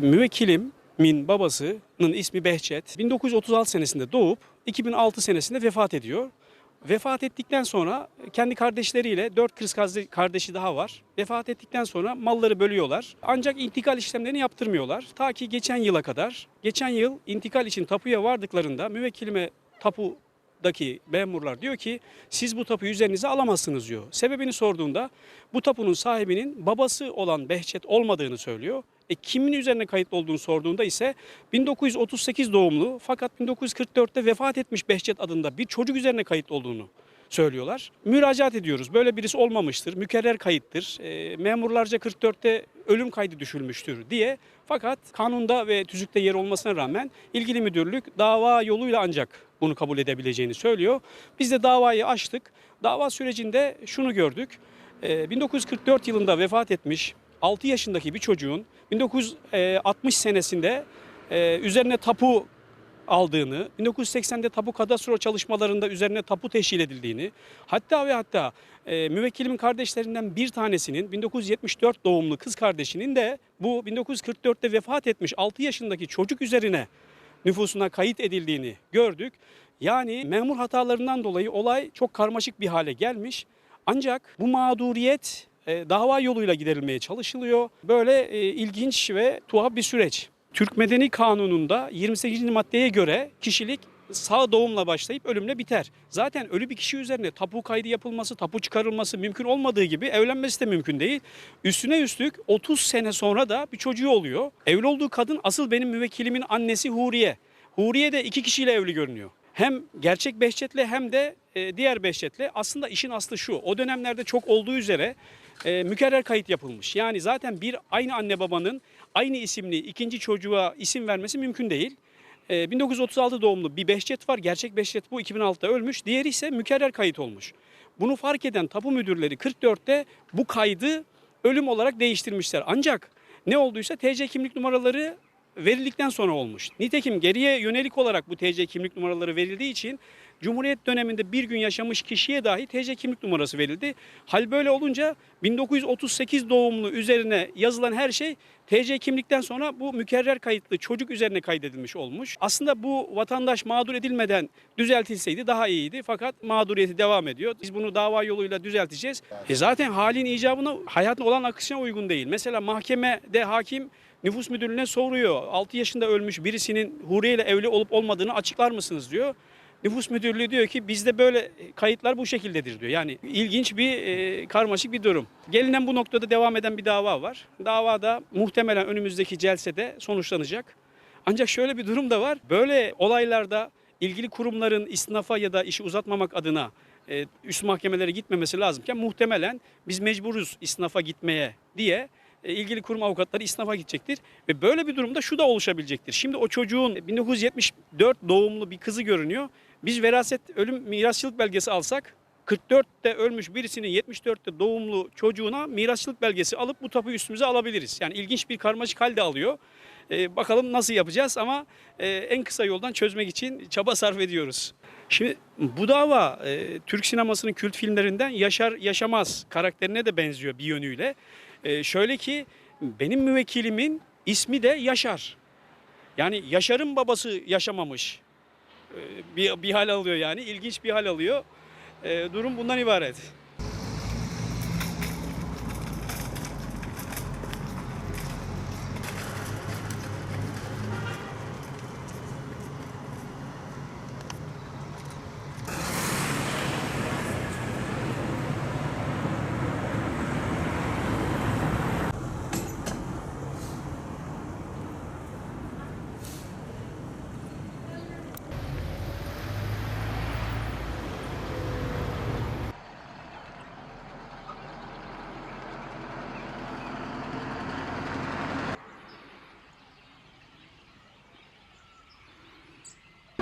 Müvekkilimin babasının ismi Behçet. 1936 senesinde doğup 2006 senesinde vefat ediyor. Vefat ettikten sonra kendi kardeşleriyle dört kız kardeşi- daha var. Vefat ettikten sonra malları bölüyorlar. Ancak intikal işlemlerini yaptırmıyorlar. Ta ki geçen yıla kadar. Geçen yıl intikal için tapuya vardıklarında müvekkilime tapu daki memurlar diyor ki siz bu tapuyu üzerinize alamazsınız diyor. Sebebini sorduğunda bu tapunun sahibinin babası olan Behçet olmadığını söylüyor. E kimin üzerine kayıtlı olduğunu sorduğunda ise 1938 doğumlu fakat 1944'te vefat etmiş Behçet adında bir çocuk üzerine kayıtlı olduğunu söylüyorlar. Müracaat ediyoruz. Böyle birisi olmamıştır. Mükerrer kayıttır. E, memurlarca 44'te ölüm kaydı düşülmüştür diye. Fakat kanunda ve tüzükte yer olmasına rağmen ilgili müdürlük dava yoluyla ancak bunu kabul edebileceğini söylüyor. Biz de davayı açtık. Dava sürecinde şunu gördük. E, 1944 yılında vefat etmiş 6 yaşındaki bir çocuğun 1960 senesinde e, üzerine tapu aldığını, 1980'de tapu kadastro çalışmalarında üzerine tapu teşkil edildiğini, hatta ve hatta e, müvekkilimin kardeşlerinden bir tanesinin 1974 doğumlu kız kardeşinin de bu 1944'te vefat etmiş 6 yaşındaki çocuk üzerine nüfusuna kayıt edildiğini gördük. Yani memur hatalarından dolayı olay çok karmaşık bir hale gelmiş. Ancak bu mağduriyet e, dava yoluyla giderilmeye çalışılıyor. Böyle e, ilginç ve tuhaf bir süreç. Türk Medeni Kanunu'nda 28. maddeye göre kişilik sağ doğumla başlayıp ölümle biter. Zaten ölü bir kişi üzerine tapu kaydı yapılması, tapu çıkarılması mümkün olmadığı gibi evlenmesi de mümkün değil. Üstüne üstlük 30 sene sonra da bir çocuğu oluyor. Evli olduğu kadın asıl benim müvekkilimin annesi Huriye. Huriye de iki kişiyle evli görünüyor. Hem gerçek Behçet'le hem de e, diğer Behçet'le aslında işin aslı şu. O dönemlerde çok olduğu üzere e, mükerrer kayıt yapılmış. Yani zaten bir aynı anne babanın aynı isimli ikinci çocuğa isim vermesi mümkün değil. E, 1936 doğumlu bir Behçet var. Gerçek Behçet bu 2006'da ölmüş. Diğeri ise mükerrer kayıt olmuş. Bunu fark eden tapu müdürleri 44'te bu kaydı ölüm olarak değiştirmişler. Ancak ne olduysa TC kimlik numaraları verildikten sonra olmuş. Nitekim geriye yönelik olarak bu TC kimlik numaraları verildiği için Cumhuriyet döneminde bir gün yaşamış kişiye dahi TC kimlik numarası verildi. Hal böyle olunca 1938 doğumlu üzerine yazılan her şey TC kimlikten sonra bu mükerrer kayıtlı çocuk üzerine kaydedilmiş olmuş. Aslında bu vatandaş mağdur edilmeden düzeltilseydi daha iyiydi. Fakat mağduriyeti devam ediyor. Biz bunu dava yoluyla düzelteceğiz. E zaten halin icabına hayatın olan akışına uygun değil. Mesela mahkemede hakim nüfus müdürlüğüne soruyor. 6 yaşında ölmüş birisinin Huriye ile evli olup olmadığını açıklar mısınız diyor. Nüfus müdürlüğü diyor ki bizde böyle kayıtlar bu şekildedir diyor. Yani ilginç bir e, karmaşık bir durum. Gelinen bu noktada devam eden bir dava var. Davada muhtemelen önümüzdeki celsede sonuçlanacak. Ancak şöyle bir durum da var. Böyle olaylarda ilgili kurumların isnafa ya da işi uzatmamak adına e, üst mahkemelere gitmemesi lazımken muhtemelen biz mecburuz isnafa gitmeye diye e, ilgili kurum avukatları isnafa gidecektir. Ve böyle bir durumda şu da oluşabilecektir. Şimdi o çocuğun 1974 doğumlu bir kızı görünüyor. Biz veraset ölüm mirasçılık belgesi alsak 44'te ölmüş birisinin 74'te doğumlu çocuğuna mirasçılık belgesi alıp bu tapuyu üstümüze alabiliriz. Yani ilginç bir karmaşık halde alıyor. Ee, bakalım nasıl yapacağız ama e, en kısa yoldan çözmek için çaba sarf ediyoruz. Şimdi bu dava e, Türk sinemasının kült filmlerinden Yaşar Yaşamaz karakterine de benziyor bir yönüyle. E, şöyle ki benim müvekkilimin ismi de Yaşar. Yani Yaşar'ın babası yaşamamış. E, bir, bir hal alıyor yani ilginç bir hal alıyor. E, durum bundan ibaret.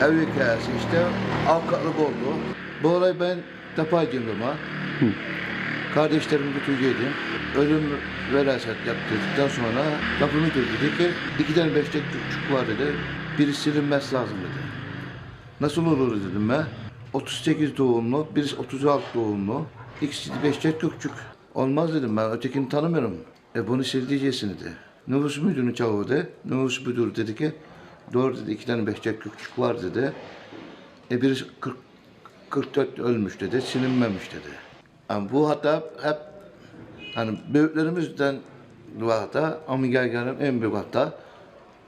Ev hikayesi işte avukatlık oldu. Bu olay ben defa girdiğime kardeşlerimi götüreceğim. Ölüm veraset yaptırdıktan sonra kapımı dedi ki iki tane beşte küçük var dedi. Biri silinmesi lazım dedi. Nasıl olur dedim ben. 38 doğumlu, birisi 36 doğumlu. İkisi de beşte küçük. Olmaz dedim ben ötekini tanımıyorum. E bunu sil diyeceksin dedi. Nüfus müdürünü çağırdı. Nüfus müdürü dedi ki doğru dedi iki tane behçet küçük var dedi. E birisi 40, 44 ölmüş dedi, silinmemiş dedi. Yani bu hata hep hani büyüklerimizden bu hata ama gergenin en büyük hata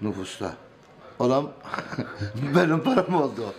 nüfusta. Olan benim param oldu.